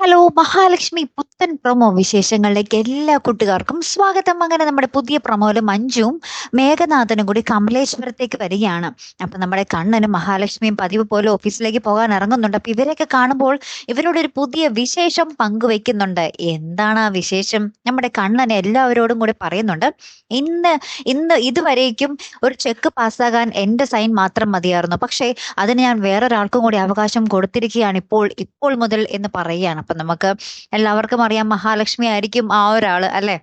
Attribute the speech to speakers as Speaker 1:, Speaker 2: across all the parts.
Speaker 1: Hello Mahalakshmi പുത്തൻ promo വിശേഷങ്ങളിലേക്ക് എല്ലാ കൂട്ടുകാർക്കും സ്വാഗതം. അങ്ങനെ നമ്മുടെ പുതിയ പ്രൊമോയിൽ മഞ്ജുവും മേഘനാഥനും കൂടി കമലേശ്വരത്തേക്ക് വരികയാണ്. അപ്പൊ നമ്മുടെ കണ്ണനും മഹാലക്ഷ്മിയും പതിവ് പോലെ ഓഫീസിലേക്ക് പോകാൻ ഇറങ്ങുന്നുണ്ട്. അപ്പൊ ഇവരെയൊക്കെ കാണുമ്പോൾ ഇവരോട് ഒരു പുതിയ വിശേഷം പങ്കുവെക്കുന്നുണ്ട്. എന്താണ് ആ വിശേഷം? നമ്മുടെ കണ്ണൻ എല്ലാവരോടും കൂടി പറയുന്നുണ്ട്. ഇന്ന് ഇന്ന് ഇതുവരേക്കും ഒരു ചെക്ക് പാസ്സാകാൻ എന്റെ സൈൻ മാത്രം മതിയായിരുന്നു. പക്ഷേ അതിന് ഞാൻ വേറൊരാൾക്കും കൂടി അവകാശം കൊടുത്തിരിക്കുകയാണ് ഇപ്പോൾ ഇപ്പോൾ മുതൽ എന്ന് പറയുകയാണ്. അപ്പൊ നമുക്ക് എല്ലാവർക്കും അറിയാം മഹാലക്ഷ്മി ആയിരിക്കും ആ ഒരാൾ അല്ലെ?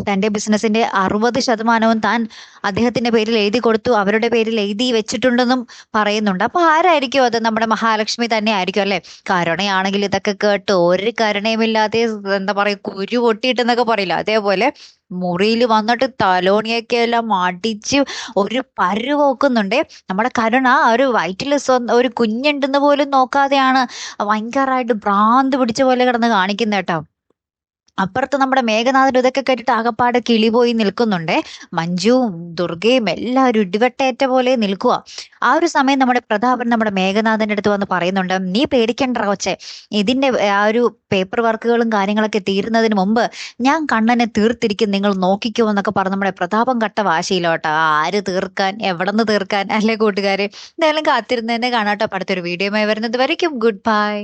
Speaker 1: തന്റെ ബിസിനസിന്റെ അറുപത് ശതമാനവും താൻ അദ്ദേഹത്തിന്റെ പേരിൽ എഴുതി കൊടുത്തു അവരുടെ പേരിൽ എഴുതി വെച്ചിട്ടുണ്ടെന്നും പറയുന്നുണ്ട്. അപ്പൊ ആരായിരിക്കും അത്? നമ്മുടെ മഹാലക്ഷ്മി തന്നെ ആയിരിക്കും അല്ലെ? കരുണയാണെങ്കിൽ ഇതൊക്കെ കേട്ട് ഒരു കരുണയുമില്ലാതെ എന്താ പറയുക കുരു പൊട്ടിയിട്ടെന്നൊക്കെ പറയില്ല. അതേപോലെ മുറിയിൽ വന്നിട്ട് തലോണിയൊക്കെ എല്ലാം അടിച്ച് ഒരു പരുവോക്കുന്നുണ്ട് നമ്മുടെ കരുണ ഒരു വയറ്റിൽ ഒരു കുഞ്ഞുണ്ടെന്ന് പോലും നോക്കാതെയാണ് ഭയങ്കരമായിട്ട് ഭ്രാന്ത് പിടിച്ച പോലെ കിടന്ന് കാണിക്കുന്നത് കേട്ടോ. അപ്പുറത്ത് നമ്മുടെ മേഘനാഥൻ ഇതൊക്കെ കേട്ടിട്ട് ആകപ്പാടെ കിളി പോയി നിൽക്കുന്നുണ്ടേ. മഞ്ജുവും ദുർഗയും എല്ലാവരും ഇടിവെട്ടേറ്റ പോലെ നിൽക്കുക ആ ഒരു സമയം നമ്മുടെ പ്രതാപൻ നമ്മുടെ മേഘനാഥന്റെ അടുത്ത് വന്ന് പറയുന്നുണ്ട് നീ പേടിക്കണ്ട കൊച്ചെ. ഇതിന്റെ ആ ഒരു പേപ്പർ വർക്കുകളും കാര്യങ്ങളൊക്കെ തീരുന്നതിന് മുമ്പ് ഞാൻ കണ്ണനെ തീർത്തിരിക്കും നിങ്ങൾ നോക്കിക്കോ എന്നൊക്കെ പറഞ്ഞ് നമ്മുടെ പ്രതാപം കട്ട വാശിയിലോട്ടോ. ആര് തീർക്കാൻ? എവിടെ നിന്ന് തീർക്കാൻ? അല്ലേ കൂട്ടുകാരെ? എന്തായാലും കാത്തിരുന്നതന്നെ കാണാട്ടോ. അടുത്തൊരു വീഡിയോയുമായി വരുന്നത് വരയ്ക്കും. Good bye